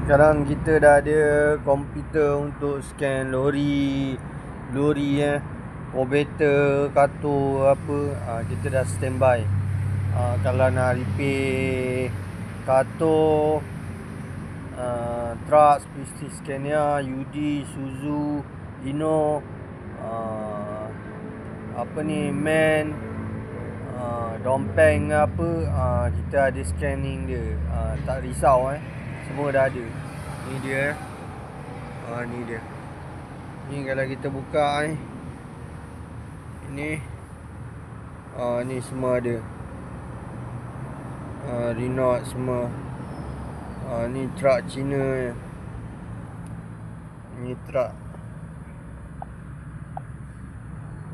Sekarang kita dah ada komputer untuk scan lori Lori eh. Probator, kartu apa. Ha, Kita dah standby. Ha, Kalau nak repair Kartu uh, Truck, PC Scania, UD, Suzu, Ino uh, Apa ni, Man Dompeng apa. Kita ada scanning dia. Tak risau eh Semua dah ada. Ni dia. Uh, Ni dia. Ni kalau kita buka eh. Ini uh, Ni semua ada. Uh, Renault semua. Uh, Ni truck Cina. Ni truck.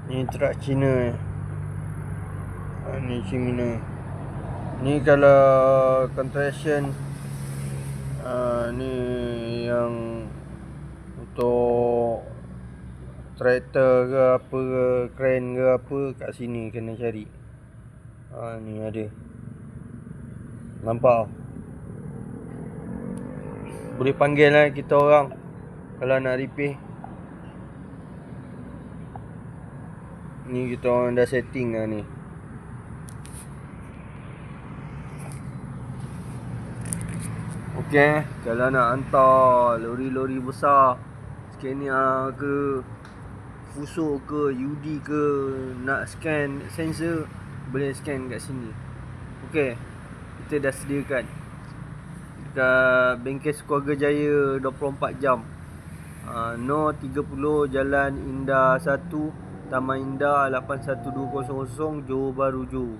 Ni truck Cina. Uh, Ni Cina. Ni kalau contraction uh, Ni yang Untuk Tractor ke apa ke Crane ke apa Kat sini kena cari. Ha, Ni ada. Nampak? Boleh panggil lah kita orang Kalau nak repair. Ni kita orang dah setting lah ni Okey, kalau nak hantar lori-lori besar. Scania ke Fuso ke, UD ke Nak scan sensor Boleh scan kat sini. Okey, kita dah sediakan. Dekat bengkel Sekeluarga Jaya 24 jam. Uh, No 30 Jalan Indah 1 Taman Indah 81200 Johor Bahru Johor.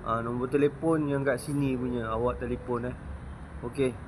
Uh, Nombor telefon yang kat sini punya Awak telefon eh Okey